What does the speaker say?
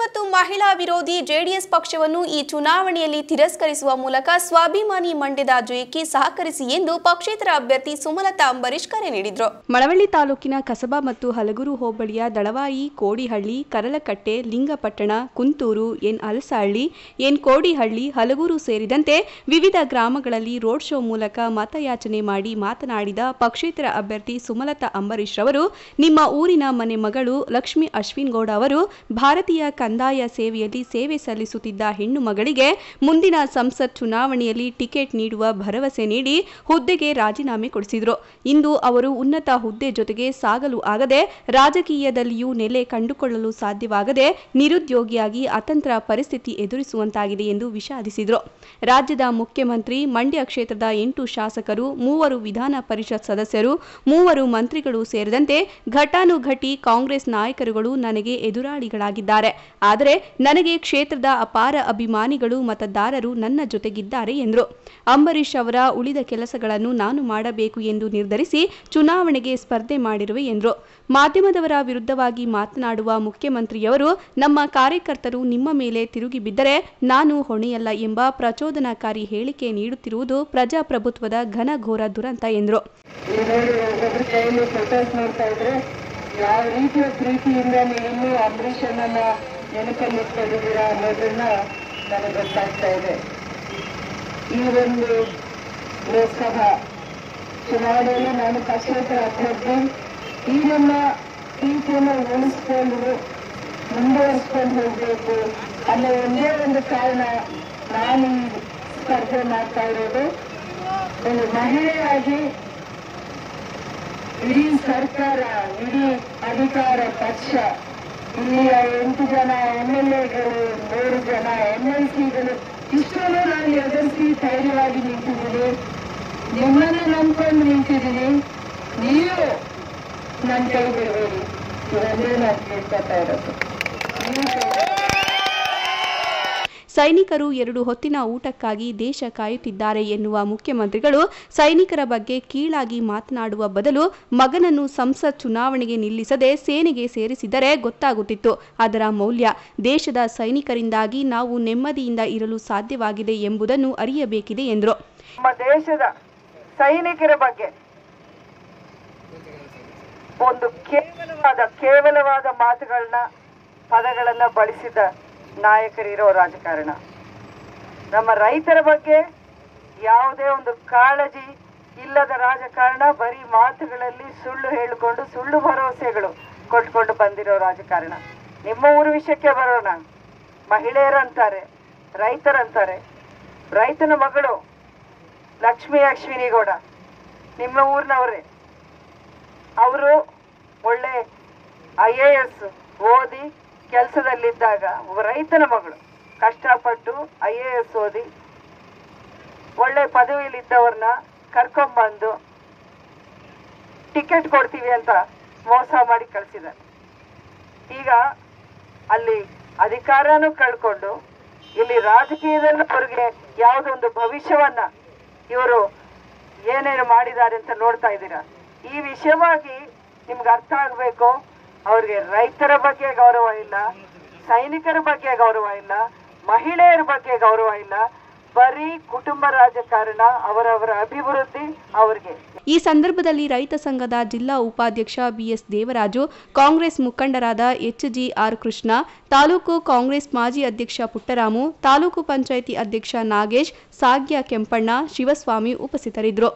ಮತ್ತು ಮಹಿಳಾ ವಿರೋಧಿ ಜೆಡಿಎಸ್ ಪಕ್ಷವನ್ನು ಈ ಚುನಾವಣೆಯಲ್ಲಿ ತಿರಸ್ಕರಿಸುವ ಮೂಲಕ ಸ್ವಾಭಿಮಾನಿ ಮಂಡ್ಯದ ಜಯಕ್ಕೆ ಸಹಕರಿಸಿ ಎಂದು ಪಕ್ಷೇತರ ಅಭ್ಯರ್ಥಿ ಸುಮಲತಾ ಅಂಬರೀಶ್ ಕರೆ ನೀಡಿದರು. ಮಳವಳ್ಳಿ ತಾಲೂಕಿನ ಕಸಬಾ ಮತ್ತು ಹಲಗೂರು ಹೋಬಳಿಯ ದಳವಾಯಿ, ಕೋಡಿಹಳ್ಳಿ, ಕರಲಕಟ್ಟೆ, ಲಿಂಗಪಟ್ಟಣ, ಕುಂತೂರು, ಎನ್ ಅಲಸಹಳ್ಳಿ ಎನ್ ಕೋಡಿಹಳ್ಳಿ, ಹಲಗೂರು ಸೇರಿದಂತೆ ವಿವಿಧ ಗ್ರಾಮಗಳಲ್ಲಿ ರೋಡ್ ಶೋ ಮೂಲಕ ಮತಯಾಚನೆ ಮಾಡಿ ಮಾತನಾಡಿದ ಪಕ್ಷೇತರ ಅಭ್ಯರ್ಥಿ ಸುಮಲತಾ ಅಂಬರೀಶ್ ಅವರು, ನಿಮ್ಮ ಊರಿನ ಮನೆ ಮಗಳು ಲಕ್ಷ್ಮಿ ಅಶ್ವಿನ್ ಗೌಡ ಅವರು, ಭಾರತೀಯ ಕಂದಾಯ ಸೇವೆಯಲ್ಲಿ ಸೇವೆ ಸಲ್ಲಿಸುತ್ತಿದ್ದ ಹೆಣ್ಣು ಮಗಳಿಗೆ ಮುಂದಿನ ಸಂಸತ್ ಚುನಾವಣೆಯಲ್ಲಿ ಟಿಕೆಟ್ ನೀಡುವ ಭರವಸೆ ನೀಡಿ ಹುದ್ದೆಗೆ ರಾಜೀನಾಮೆ ಕೊಡಿಸಿದರು. ಇಂದು ಅವರು ಉನ್ನತ ಹುದ್ದೆ ಜೊತೆಗೆ ಸಾಗಲು ಆಗದೆ ರಾಜಕೀಯದಲ್ಲಿಯೂ ನೆಲೆ ಕಂಡುಕೊಳ್ಳಲು ಸಾಧ್ಯವಾಗದೆ ನಿರುದ್ಯೋಗಿಯಾಗಿ ಅತಂತ್ರ ಪರಿಸ್ಥಿತಿ ಎದುರಿಸುವಂತಾಗಿದೆ ಎಂದು ವಿಷಾದಿಸಿದರು. ರಾಜ್ಯದ ಮುಖ್ಯಮಂತ್ರಿ, ಮಂಡ್ಯ ಕ್ಷೇತ್ರದ ಎಂಟು ಶಾಸಕರು, ಮೂವರು ವಿಧಾನ ಪರಿಷತ್ ಸದಸ್ಯರು, ಮೂವರು ಮಂತ್ರಿಗಳು ಸೇರಿದಂತೆ ಘಟಾನುಘಟಿ ಕಾಂಗ್ರೆಸ್ ನಾಯಕರುಗಳು ನನಗೆ ಎದುರಾಳಿಗಳಾಗಿದ್ದಾರೆ. ಆದರೆ ನನಗೆ ಕ್ಷೇತ್ರದ ಅಪಾರ ಅಭಿಮಾನಿಗಳು ಮತದಾರರು ನನ್ನ ಜೊತೆಗಿದ್ದಾರೆ ಎಂದರು ಅಂಬರೀಶ್ ಅವರ ಉಳಿದ ಕೆಲಸಗಳನ್ನು ನಾನು ಮಾಡಬೇಕು ಎಂದು ನಿರ್ಧರಿಸಿ ಚುನಾವಣೆಗೆ ಸ್ಪರ್ಧೆ ಮಾಡಿರುವೆ ಎಂದರು ಮಾಧ್ಯಮದವರ ವಿರುದ್ಧವಾಗಿ ಮಾತನಾಡುವ ಮುಖ್ಯಮಂತ್ರಿಯವರು ನಮ್ಮ ಕಾರ್ಯಕರ್ತರು ನಿಮ್ಮ ಮೇಲೆ ತಿರುಗಿ ಬಿದ್ದರೆ ನಾನು ಹೊಣೆಯಲ್ಲ ಎಂಬ ಪ್ರಚೋದನಾಕಾರಿ ಹೇಳಿಕೆ ನೀಡುತ್ತಿರುವುದು ಪ್ರಜಾಪ್ರಭುತ್ವದ ಘನಘೋರ ದುರಂತ ಎಂದರು ಯಾವ ರೀತಿಯ ಪ್ರೀತಿಯಿಂದ ನೀವು ಇನ್ನೂ ಅಂಬರೀಷನನ್ನ ನೆನಪಲ್ಲಿ ಇಟ್ಕೊಂಡಿದ್ದೀರಾ ಅನ್ನೋದನ್ನ ನನಗೆ ಗೊತ್ತಾಗ್ತಾ ಇದೆ. ಈ ಒಂದು ಲೋಕಸಭಾ ಚುನಾವಣೆಯಲ್ಲಿ ನಾನು ಪಕ್ಷೇತರ ಅಭ್ಯರ್ಥಿ. ಈ ನಮ್ಮ ಪ್ರೀತಿಯನ್ನು ಉಳಿಸ್ಕೊಂಡು ಮುಂದುವರಿಸ್ಕೊಂಡು ಹೋಗ್ಬೇಕು ಅನ್ನೋ ಒಂದೇ ಒಂದು ಕಾರಣ ನಾನು ಈ ಸ್ಪರ್ಧೆ ಮಾಡ್ತಾ ಇರೋದು. ಒಂದು ಮಹಿಳೆಯಾಗಿ ಇಡೀ ಸರ್ಕಾರ, ಇಡೀ ಅಧಿಕಾರ, ಪಕ್ಷ ಇಲ್ಲಿಯ ಎಂಟು ಜನ ಎಂ ಎಲ್ ಎಗಳು, ಮೂರು ಜನ ಎಂ ಎಲ್ ಸಿಗಳು. ಇಷ್ಟನ್ನು ನಾನು ಎದುರಿಸಿ ಧೈರ್ಯವಾಗಿ ನಿಂತಿದ್ದೀನಿ. ನಿಮ್ಮನ್ನು ನಂಬ್ಕೊಂಡು ನಿಂತಿದ್ದೀನಿ. ನೀವು ನನ್ನ ಕೈ ಬಿಡಬೇಡಿ. ಇದನ್ನೇ ನಾನು ಕೇಳ್ಕೊತಾ ಇರೋದು. ಸೈನಿಕರು ಎರಡು ಹೊತ್ತಿನ ಊಟಕ್ಕಾಗಿ ದೇಶ ಕಾಯುತ್ತಿದ್ದಾರೆ ಎನ್ನುವ ಮುಖ್ಯಮಂತ್ರಿಗಳು ಸೈನಿಕರ ಬಗ್ಗೆ ಕೀಳಾಗಿ ಮಾತನಾಡುವ ಬದಲು ಮಗನನ್ನು ಸಂಸತ್ ಚುನಾವಣೆಗೆ ನಿಲ್ಲಿಸದೆ ಸೇನೆಗೆ ಸೇರಿಸಿದರೆ ಗೊತ್ತಾಗುತ್ತಿತ್ತು. ಅದರ ಮೌಲ್ಯ ದೇಶದ ಸೈನಿಕರಿಂದಾಗಿ ನಾವು ನೆಮ್ಮದಿಯಿಂದ ಇರಲು ಸಾಧ್ಯವಾಗಿದೆ ಎಂಬುದನ್ನು ಅರಿಯಬೇಕಿದೆ ಎಂದರು. ನಮ್ಮ ದೇಶದ ಸೈನಿಕರ ಬಗ್ಗೆ ಒಂದು ಕೇವಲವಾದ ಕೇವಲವಾದ ಮಾತುಗಳನ್ನ ಪದಗಳನ್ನ ಬಳಸಿದ ನಾಯಕರಿರೋ ರಾಜಕಾರಣ. ನಮ್ಮ ರೈತರ ಬಗ್ಗೆ ಯಾವುದೇ ಒಂದು ಕಾಳಜಿ ಇಲ್ಲದ ರಾಜಕಾರಣ, ಬರೀ ಮಾತುಗಳಲ್ಲಿ ಸುಳ್ಳು ಹೇಳಿಕೊಂಡು ಸುಳ್ಳು ಭರವಸೆಗಳು ಕೊಟ್ಕೊಂಡು ಬಂದಿರೋ ರಾಜಕಾರಣ. ನಿಮ್ಮ ಊರು ವಿಷಯಕ್ಕೆ ಬರೋಣ. ಮಹಿಳೆಯರಂತಾರೆ, ರೈತರಂತಾರೆ. ರೈತನ ಮಗಳು ಲಕ್ಷ್ಮೀ ಅಶ್ವಿನಿಗೌಡ, ನಿಮ್ಮ ಊರಿನವರೇ. ಅವರು ಒಳ್ಳೆ ಐ ಎ ಎಸ್ ಓದಿ ಕೆಲಸದಲ್ಲಿದ್ದಾಗ ಒಬ್ಬ ರೈತನ ಮಗಳು ಕಷ್ಟಪಟ್ಟು ಐ ಎ ಎಸ್ ಓದಿ ಒಳ್ಳೆ ಪದವಿಯಲ್ಲಿದ್ದವ್ರನ್ನ ಕರ್ಕೊಂಬಂದು ಟಿಕೆಟ್ ಕೊಡ್ತೀವಿ ಅಂತ ಮೋಸ ಮಾಡಿ ಕಳಿಸಿದ್ದಾರೆ. ಈಗ ಅಲ್ಲಿ ಅಧಿಕಾರನೂ ಕಳ್ಕೊಂಡು ಇಲ್ಲಿ ರಾಜಕೀಯದಲ್ಲಿ ಅವ್ರಿಗೆ ಯಾವುದೊಂದು ಭವಿಷ್ಯವನ್ನ ಇವರು ಏನೇನು ಮಾಡಿದ್ದಾರೆ ಅಂತ ನೋಡ್ತಾ ಇದ್ದೀರಾ? ಈ ವಿಷಯವಾಗಿ ನಿಮ್ಗೆ ಅರ್ಥ ಆಗ್ಬೇಕು? ಅವ್ರಿಗೆ ರೈತರ ಬಗ್ಗೆ ಗೌರವ ಇಲ್ಲ, ಸೈನಿಕರ ಬಗ್ಗೆ ಗೌರವ ಇಲ್ಲ, ಮಹಿಳೆಯರ ಬಗ್ಗೆ ಗೌರವ ಇಲ್ಲ, ಬರೀ ಕುಟುಂಬ ರಾಜಕಾರಣ, ಅವರವರ ಅಭಿವೃದ್ಧಿ ಅವರಿಗೆ. ಈ ಸಂದರ್ಭದಲ್ಲಿ ರೈತ ಸಂಘದ ಜಿಲ್ಲಾ ಉಪಾಧ್ಯಕ್ಷ ಬಿಎಸ್ ದೇವರಾಜು, ಕಾಂಗ್ರೆಸ್ ಮುಖಂಡರಾದ H G R Krishna, taluk Congress ಮಾಜಿ ಅಧ್ಯಕ್ಷ ಪುಟ್ಟರಾಮು, ತಾಲೂಕು ಪಂಚಾಯಿತಿ ಅಧ್ಯಕ್ಷ ನಾಗೇಶ್, ಸಾಗ್ಯ ಕೆಂಪಣ್ಣ, ಶಿವಸ್ವಾಮಿ ಉಪಸ್ಥಿತರಿದ್ದರು.